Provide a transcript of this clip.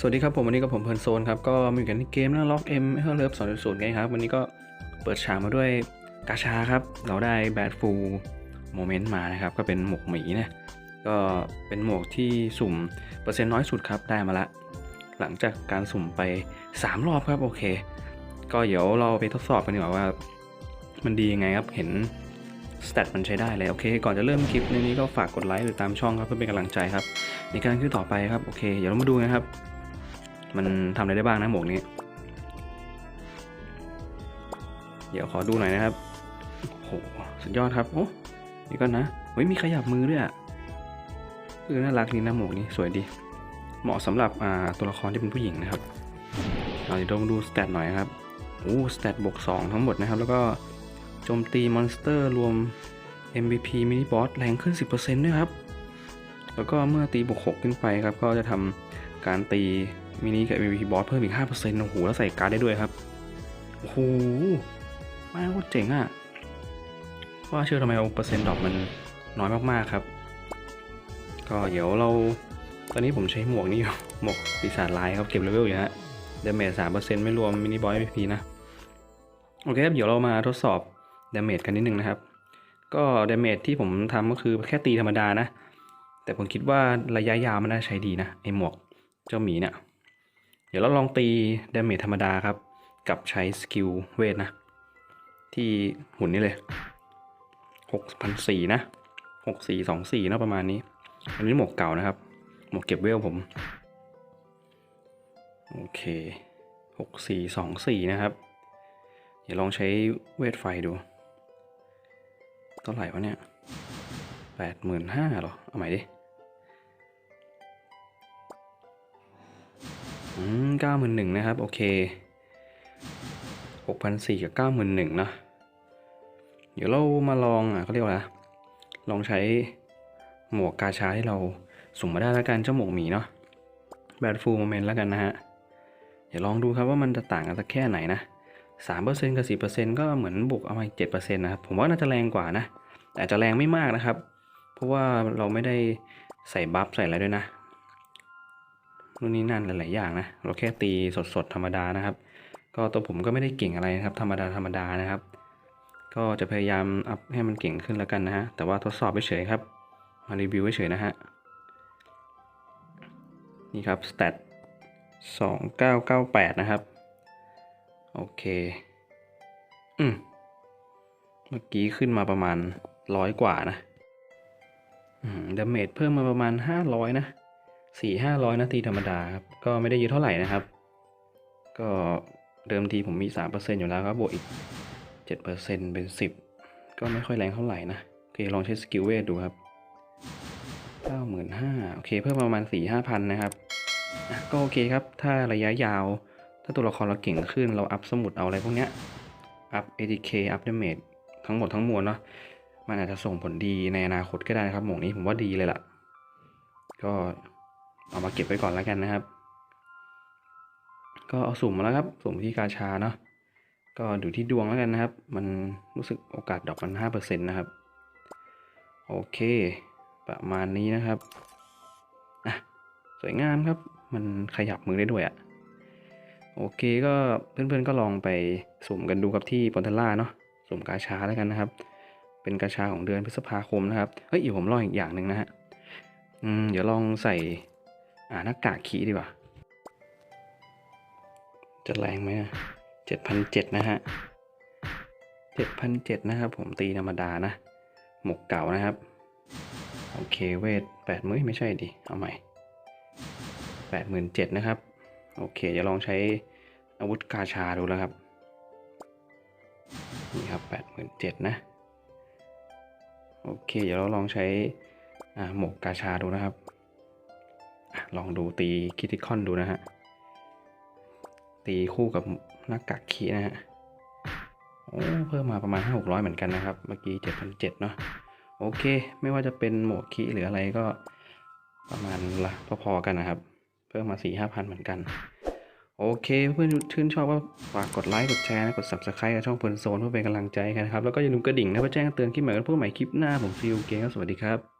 สวัสดีครับผมวันนี้กับผมเพลินโซนครับก็มาอยู่กันที่เกมนะล็อกเอ็มเฮอร์เลิฟสองศูนย์ไงครับวันนี้ก็เปิดฉากมาด้วยกาชาครับ เราได้แบดฟูโมเมนต์มานะครับ ก็เป็นหมวกหมีนะก็เป็นหมวกที่สุ่มเปอร์เซ็นต์น้อยสุดครับได้มาละ หลังจากการสุ่มไป 3 รอบครับโอเค ก็เดี๋ยวเราไปทดสอบกันดีกว่าว่า มันดียังไงครับเห็นสเตตมันใช้ได้เลยโอเค ก่อนจะเริ่มคลิปนี้ก็ฝากกดไลค์หรือตามช่องครับเพื่อเป็นกำลังใจครับในการคลิปต่อไปครับโอเค เดี๋ยวเรามาดูนะครับ มันทำอะไรได้บ้างนะหมวกนี้ เดี๋ยวขอดูหน่อยนะครับโหสุดยอดครับโอ้นี่ก็นะเฮ้ยมีขยับมือด้วยอะคือน่ารักดีนะหมวกนี้สวยดี เหมาะสำหรับตัวละครที่เป็นผู้หญิงนะครับเราเดี๋ยวมาดูสเตตหน่อยครับโอ้สเตตบวก2ทั้งหมดนะครับ แล้วก็โจมตีมอนสเตอร์รวม MVP มินิบอสแรงขึ้น 10%ด้วยครับ แล้วก็เมื่อตีบวก6ขึ้นไปครับ ก็จะทำ การตีมินิกับ MVP บอสเพิ่มอีก 5%โอ้โห แล้วใส่การ์ดได้ด้วยครับ โอ้โหม่โคตรเจ๋งอะ่ะ ว่าเชื่อทำไมเอาเปอร์เซ็นต์ดรอปมันน้อยมากๆครับ ก็เดี๋ยวเรา ตอนนี้ผมใช้หมวกนี่อยู่ หมวกปีศาจลายครับ เก็บเลเวลอยู่ฮะเดเมจสามเปอร์เซ็นต์ไม่รวมมินิบอส MVP นะ โอเคครับ เดี๋ยวเรามาทดสอบเดเมจกันนิดนึงนะครับ ก็เดเมจที่ผมทำก็คือแค่ตีธรรมดานะ แต่ผมคิดว่าระยะยาวมันน่าใช้ดีนะไอหมวก เจ้าหมีเนี่ย เดี๋ยวเราลองตีเดเมจธรรมดาครับ กับใช้สกิลเวทนะ ที่หุ่นนี่เลยหกพันสี่นะหกสี่สองสี่นะประมาณนี้ อันนี้หมวกเก่านะครับ หมวกเก็บเวลผม โอเคหกสี่สองสี่นะครับ เดี๋ยวลองใช้เวทไฟดู เท่าไหร่วะเนี่ยแปดหมื่นห้าหรอ เอาใหม่ดิ อืมเก้าหมื่นหนึ่งนะครับ โอเคหกพันสี่กับเก้าหมื่นหนึ่งนะเดี๋ยวเรามาลองอะเขาเรียกว่าอะไรลองใช้หมวกกาชาที่เราสุ่มมาได้แล้วกันเจ้าหมวกหมีเนาะแบดฟูลโมเมนต์แล้วกันนะฮะเดี๋ยวลองดูครับว่ามันจะต่างกันสักแค่ไหนนะสามเปอร์เซ็นกับสี่เปอร์เซ็นก็เหมือนบวกเอามาเจ็ดเปอร์เซ็นต์นะครับผมว่าน่าจะแรงกว่านะแต่อาจจะแรงไม่มากนะครับ เพราะว่าเราไม่ได้ใส่บัฟใส่อะไรด้วยนะ นู่นนี่นั่นหลายๆอย่างนะเราแค่ตีสดๆธรรมดานะครับ ก็ตัวผมก็ไม่ได้เก่งอะไรนะครับ ธรรมดาธรรมดานะครับ ก็จะพยายามอัพให้มันเก่งขึ้นแล้วกันนะฮะแต่ว่าทดสอบเฉยครับ มารีวิวเฉยนะฮะนี่ครับสเตต2998นะครับ โอเค อืมเมื่อกี้ขึ้นมาประมาณร้อยกว่านะอืมดาเมจเพิ่มมาประมาณห้าร้อยนะาทีธรรมดาครับ ก็ไม่ได้เยอะเท่าไหร่นะครับ ก็เดิมทีผมมีสามเปอร์เซ็นอยู่แล้วครับ บวกอีกเจ็ดเปอร์เซ็นเป็นสิบก็ไม่ค่อยแรงเท่าไหร่นะ โอเคลองใช้สกิลเวทดูครับเก้าหมื่นห้าโอเค เพิ่มประมาณสี่ห้าพันนะครับ ก็โอเคครับ ถ้าระยะยาว ถ้าตัวละครเราเก่งขึ้น เราอัพสมุดเอาอะไรพวกเนี้ย อัพ ATK อัพเดเมจทั้งหมดทั้งมวลเนาะ มันอาจจะส่งผลดีในอนาคตก็ได้นะครับ หมวกนี้ผมว่าดีเลยล่ะ ก็ เอามาเก็บไว้ก่อนแล้วกันนะครับ ก็เอาสุ่มมาแล้วครับ สุ่มที่กาชาเนาะก็ดูที่ดวงแล้วกันนะครับ มันรู้สึกโอกาสดอกมันห้าเปอร์เซ็นต์นะครับ โอเค ประมาณนี้นะครับอะสวยงามครับ มันขยับมือได้ด้วยอะ่ะโอเคก็เพื่อนๆก็ลองไปสุ่มกันดูกับที่ปอนเทล่าเนาะสุ่มกาชาแล้วกันนะครับ เป็นกาชาของเดือนพฤษภาคมนะครับเฮ้ยเดี๋ยวผมลองอีกอย่างหนึ่งนะฮะอืมเดี๋ยวลองใส่ อ่าหน้ากากขีดีกว่า จะแรงไหมเจ็ดพันเจ็ดนะฮะเจ็ดพันเจ็ดนะครับผมตีธรรมดานะ หมกเก่านะครับ โอเคเวทแปดมื้อไม่ใช่ดิ เอาใหม่แปดหมื่นเจ็ดนะครับ โอเคจะลองใช้อาวุธกาชาดูแล้วครับ นี่ครับแปดหมื่นเจ็ดนะ โอเค เดี๋ยวเราลองใช้อ่าหมวกกาชาดูนะครับ ลองดูตีคิติคอนดูนะฮะ ตีคู่กับหน้ากากขีนะฮะ โอ้เพิ่มมาประมาณห้าหกร้อยเหมือนกันนะครับ เมื่อกี้เจ็ดพันเจ็ดเนาะ โอเค ไม่ว่าจะเป็นหมวกขีหรืออะไรก็ประมาณละพอๆกันนะครับ เพิ่มมาสี่ห้าพันเหมือนกัน โอเคเพื่อนชื่นชอบก็ฝากกดไลค์ กดแชร์ กด subscribe กับช่องเพลินโซนเพื่อเป็นกำลังใจกันนะครับ แล้วก็อย่าลืมกระดิ่งนะเพื่อแจ้งเตือนคลิปใหม่กันพวกใหม่คลิปหน้าผมฟิวเกมครับสวัสดีครับ